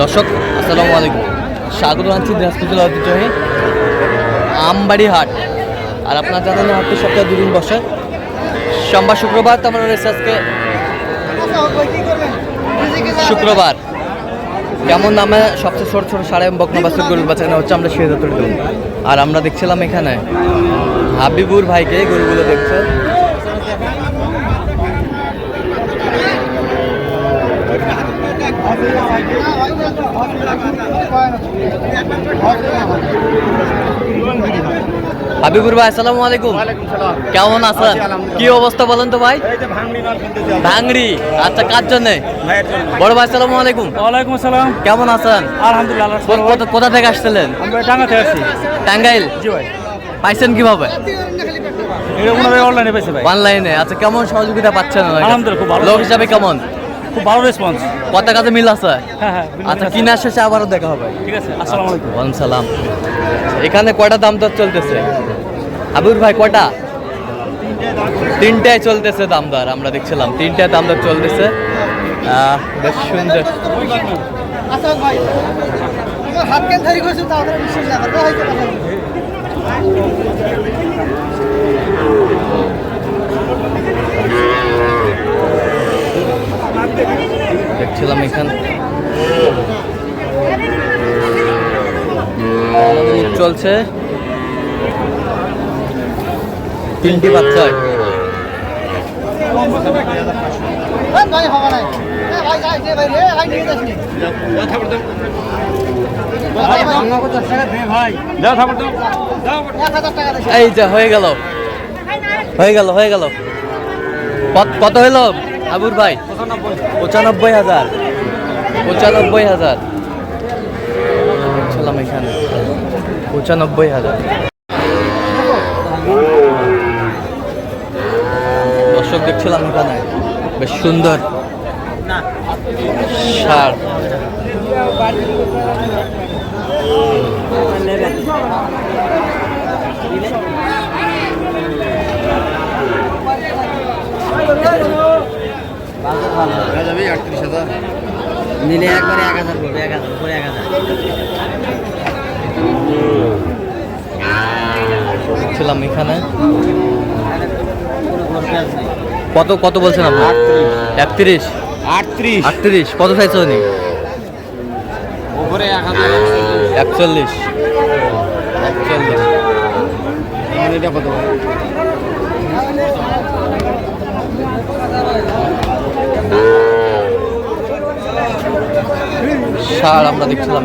দর্শক, আসসালামু আলাইকুম। স্বাগত জানাচ্ছি দিনাজপুর জেলা ঐতিহ্যবাহী আমবাড়ি হাট আর আপনার জানেন হাটটি সপ্তাহে দুদিন বসে। সোমবার, শুক্রবার তো আমরা রয়েছে আজকে। শুক্রবার। কেমন নামে সবচেয়ে ছোট ছোট সাড়ে বকনা বাসের গরুর বাচ্চা হচ্ছে, আমরা দেবো আর আমরা দেখছিলাম এখানে হাবিবুর ভাইকে গরুগুলো দেখছে। হাবিবুর ভাই আসসালামু আলাইকুম। কেমন আছেন? কি অবস্থা বলেন তো ভাই? ভাঙড়ি আচ্ছা কার জন্য? বড় ভাই আসসালামু আলাইকুম। ওয়ালাইকুম আসসালাম। কেমন আছেন? আলহামদুলিল্লাহ কোথা- থেকে আসছিলেন? আমরা টাঙ্গা থেকে আসছি। টাঙ্গাইল? জি ভাই। পাইছেন কীভাবে? অনলাইনে ভাই। অনলাইনে আচ্ছা কেমন সহযোগিতা পাচ্ছেন আলহামদুলিল্লাহ, খুব ভালো। লোক হিসাবে কেমন? খুব ভালো রেসপন্স কত কাজে মিল আছে? হ্যাঁ হ্যাঁ আচ্ছা কিনার শেষে আবারও দেখা হবে। ঠিক আছে আসসালামু আলাইকুম। ওয়ালাইকুম সালাম। এখানে কয়টা দাম দর চলতেছে? আবুর ভাই কয়টা? তিনটায় চলতেছে দাম দর আমরা দেখছিলাম। তিনটায় দাম দর চলতেছে। আহ, বেশ সুন্দর। আচ্ছা হাত কেন ধরি করছ তাড়াতাড়ি বিশ্বাস না করতে হয়তো কথা বলব। দেখছিলাম এখানে চলছে তিনটি বাচ্চা হ্যাঁ, ভাই হওয়া নাই হ্যাঁ, ভাই যাই দে ভাই রে ভাই নিয়ে যাস নি। দাও থাপড় দাও এক হাজার তিনটি বাচ্চা। এই যে হয়ে গেল। হয়ে গেল হয়ে গেল। কত- কত হলো আবুর ভাই? পঁচানব্বই হাজার। পঁচানব্বই হাজার ছিলাম এখানে পঁচানব্বই হাজার। দর্শক দেখছিলাম এখানে, বেশ সুন্দর সার নিলে একবারে এক হাজার পড়বে এক হাজার উপরে এক হাজার। ছিলাম এখানে। কত কত বলছেন আপনি? একত্রিশ। আটত্রিশ। আটত্রিশ। কত চাইছো উনি? একচল্লিশ। একচল্লিশ। এটা কত? সার আমরা দেখছিলাম।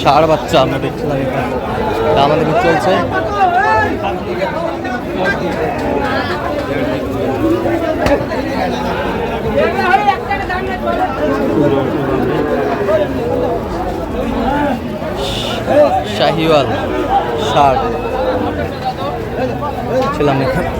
ষাড় বাচ্চা আমরা দেখছিলাম আমাদের চলছে। শাহিওয়াল ষাড়। ছিলাম এখানে।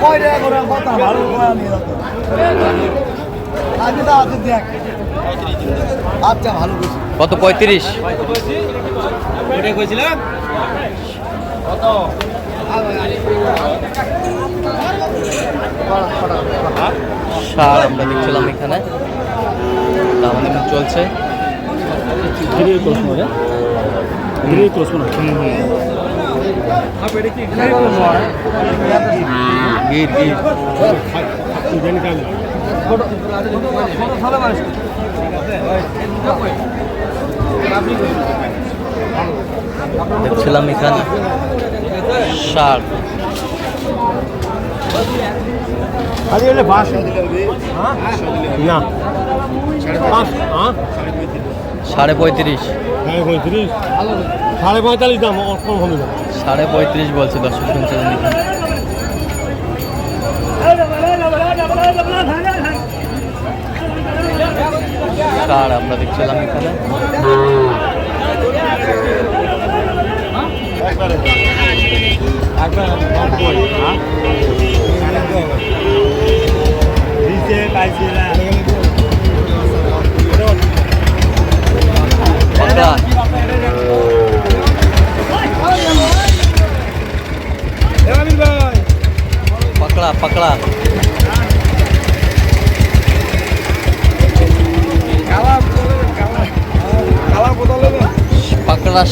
কয় টাকা করে কথা ভালো করে নিয়ে যাব। আজকে তো আছে দেখ। আচ্ছা ভালো বুঝি কত পঁয়ত্রিশ সার আমরা দেখছিলাম এখানে আমাদের চলছে ক্রস ক্রস দেখছিলাম এখানে সার। আরে এলে বাস। না। হ্যাঁ সাড়ে পঁয়ত্রিশ। সাড়ে পঁয়ত্রিশ। সাড়ে পঁয়তাল্লিশ দাম কম হবে দাম সাড়ে পঁয়ত্রিশ বলছে, দর্শক শুনছিলেন দেখুন। ষাড় আমরা দেখছিলাম এখানে পাকড়া পাকড়া পাকড়া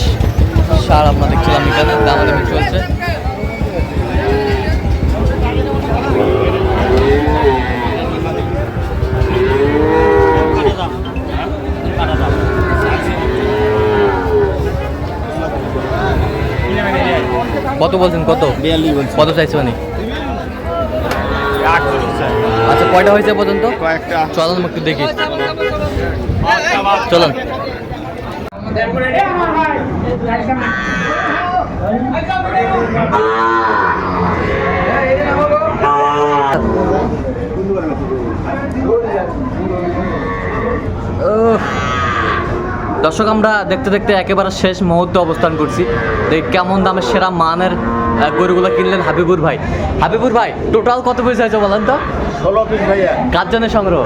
সার আমরা দেখছিলাম এখানে দামাদামি চলছে কত বলছেন কত? কত চাইছে মানে আচ্ছা কয়টা হয়েছে পর্যন্ত? কয়েকটা। চলুন একটু দেখি। চলুন। দর্শক আমরা দেখতে দেখতে একেবারে শেষ মুহূর্তে অবস্থান করছি। দেখ কেমন দামে সেরা মানের গরুগুলো কিনলেন হাবিবুর ভাই। হাবিবুর ভাই টোটাল কত পয়সা আছে বলেন তো? ষোলো পিস ভাইয়া। কার জন্য সংগ্রহ?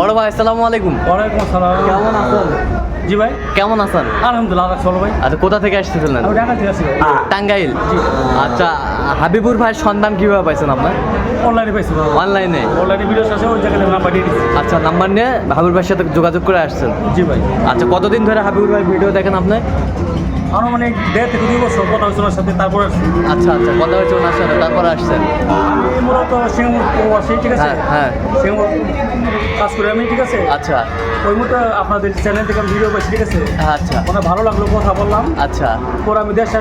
বড় ভাই আসসালামু আলাইকুম। ওয়ালাইকুম আসসালাম। কেমন আছেন? জি ভাই। কেমন আছেন? আলহামদুলিল্লাহ ষোলো ভাই। আচ্ছা কোথা থেকে আসতেছিলেন? আমি ঢাকা থেকে আসি ভাই। টাঙ্গাইল? আচ্ছা হাবিবুর ভাইয়ের সন্ধান কীভাবে পাইছেন আপনার? অনলাইনে পাইছি ভাই। অনলাইনে? অনলাইনে ভিডিও আছে ওই জায়গায় নাম্বার দিচ্ছি আচ্ছা নাম্বার নিয়ে হাবিবুর ভাইয়ের সাথে যোগাযোগ করে আসছেন? জি ভাই। আচ্ছা কতদিন ধরে হাবিবুর ভাই ভিডিও দেখেন আপনি? আরও মানে দেড় থেকে দুই বছর কথা হয়েছিল ওর সাথে তারপরে আচ্ছা আচ্ছা কথা হয়েছে ওনার সাথে তারপরে আসছেন। আমি মূলত সিঙ্গাপুর প্রবাসী ঠিক আছে? হ্যাঁ হ্যাঁ। সিঙ্গাপুর কাজ করি আমি ঠিক আছে? আচ্ছা। ওই মতো আপনাদের চ্যানেল থেকে আমি ভিডিও পাইছি ঠিক আছে? আচ্ছা। মানে ভালো লাগল কথা বললাম। আচ্ছা। পরে আমি দেশে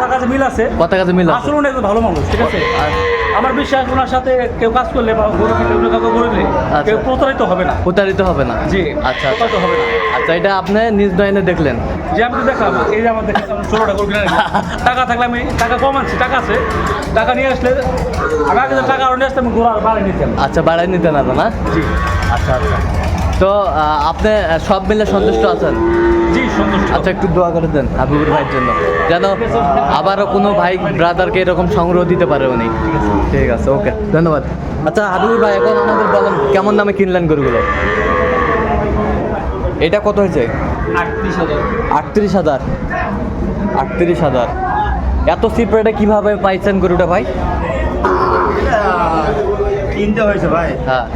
তার কাছে মিল আছে। কথা কাছে মিল আছে। আসলে ভালো মানুষ ঠিক আছে? আর আমার বিশ্বাস ওনার সাথে কেউ কাজ করলে বা গরু কিনলে কাউকে বললে আচ্ছা। কেউ প্রতারিত হবে না। প্রতারিত হবে না? জি আচ্ছা আচ্ছা। প্রতারিত হবে না। আচ্ছা এটা আপনি নিজ নয়নে দেখলেন? যে আমি তো দেখলাম এই যে আমাদের ষোলোটা গরু কিনে টাকা থাকলে আমি টাকা কম আনছি টাকা আছে। টাকা নিয়ে আসলে আমি আগে টাকা আরও নিয়ে আসতে আমি গরু আর বাড়ি নিতাম। আচ্ছা বাড়াই নিতেন না না? জি। আচ্ছা আচ্ছা। তো আপনি সব মিলে সন্তুষ্ট আছেন? জি সন্তুষ্ট। আচ্ছা একটু দোয়া করে দেন হাবিবুর ভাইয়ের জন্য। যেন আবারও কোনো ভাই ব্রাদারকে এরকম সংগ্রহ দিতে পারে উনি। ঠিক আছে ওকে ধন্যবাদ। আচ্ছা হাবিবুর ভাই এখন আমাদের বলেন কেমন দামে কিনলেন গরুগুলো? এটা কত হয়েছে? আটত্রিশ হাজার। আটত্রিশ হাজার। আটত্রিশ হাজার এত চিপ রেটে কীভাবে পাইছেন গরুটা ভাই? কিনতে হয়েছে ভাই। হ্যাঁ।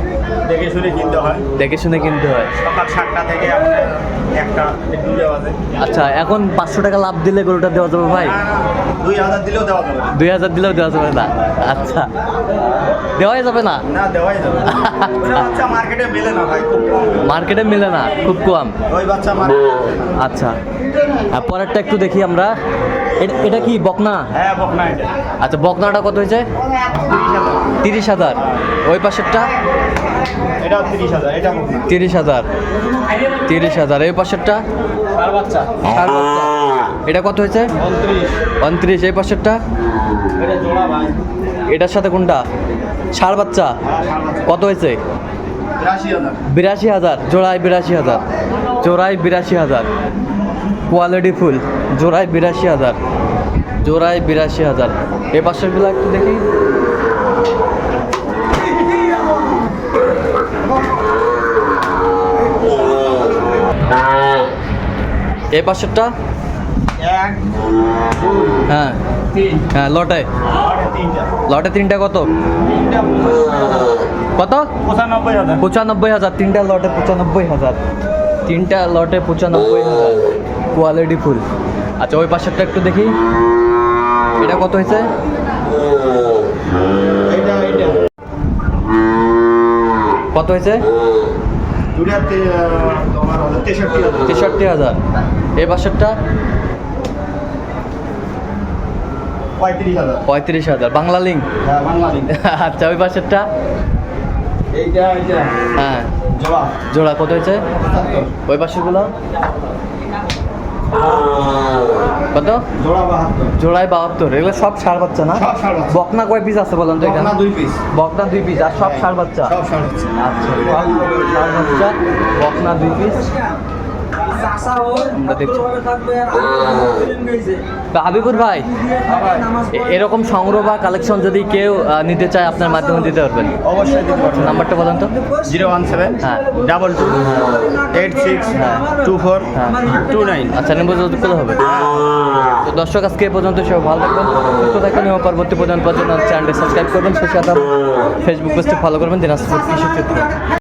দেখে শুনে কিনতে হয়। দেখে শুনে কিনতে হয়। সকাল সাতটা থেকে আপনার একটা দুটো বাজে আচ্ছা এখন পাঁচশো টাকা লাভ দিলে গরুটা দেওয়া যাবে ভাই? দুই হাজার দিলেও দেওয়া যাবে। দুই হাজার দিলেও দেওয়া যাবে না? আচ্ছা। দেওয়াই যাবে না? না দেওয়াই যাবে বাচ্চা মার্কেটে মেলে না ভাই খুব কম। মার্কেটে মিলে না খুব কম। ওই বাচ্চা আচ্ছা। আর পরেরটা একটু দেখি আমরা। এটা- এটা কি বকনা? হ্যাঁ বকনা এটা। আচ্ছা বকনাটা কত হয়েছে? তিরিশ হাজার। ওই পাশেরটা? তিরিশ হাজার তিরিশ হাজার। এই পাশেরটা। এটা কত হয়েছে? উনত্রিশ এই পাশেরটা? এটা এটার সাথে কোনটা? ষাড় বাচ্চা হ্যাঁ। কত হয়েছে? বিরাশি হাজার। বিরাশি হাজার। জোড়ায় বিরাশি হাজার। জোড়ায় বিরাশি হাজার। Quality full. জোড়ায় বিরাশি হাজার। জোড়ায় বিরাশি হাজার। এ পাশেরগুলো একটু দেখি। এ পাশেরটা? হ্যাঁ। হ্যাঁ লটে। লটে তিনটা। কত? কত? পঁচানব্বই হাজার। তিনটা লটে পঁচানব্বই হাজার। তিনটা লটে পঁচানব্বই হাজার। Quality full. আচ্ছা ওই পাশেরটা একটু দেখি। এটা কত হয়েছে এটা এটা কত হয়েছে? তেষট্টি হাজার। এই বাসারটা? পঁয়ত্রিশ হাজার। বাংলা লিঙ্ক হ্যাঁ বাংলাদেশ আচ্ছা ওই বাসারটা? এইটা এইটা। হ্যাঁ। জোড়া। জোড়া কত হয়েছে? ওই পাশেগুলো কত? জোড়ায় বাহাত্তর। এগুলো সব সার বাচ্চা না। বকনা কয় পিস আছে বলেন তো এটা? দুই পিস বকনা দুই পিস আর সব সার বাচ্চা? সব আচ্ছা সার বাচ্চা। বকনা দুই পিস তো হাবিবুর ভাই এরকম সংগ্রহ বা কালেকশন যদি কেউ নিতে চায় আপনার মাধ্যমে দিতে পারবেন। অবশ্যই নাম্বারটা বলেন তো। জিরো ওয়ান সেভেন হ্যাঁ। ডাবল টু এইট সিক্স হ্যাঁ। টু ফোর হ্যাঁ। Two nine. আচ্ছা যোগাযোগ করলে হবে। তো দর্শক আজকে পর্যন্ত সব ভালো থাকবেন সুস্থ থাকবেন এবং পরবর্তী পর্যন্ত পর্যন্ত চ্যানেলটি সাবস্ক্রাইব করবেন সেই সাথে ফেসবুক পেজটি ফলো করবেন দিনাজপুর কৃষি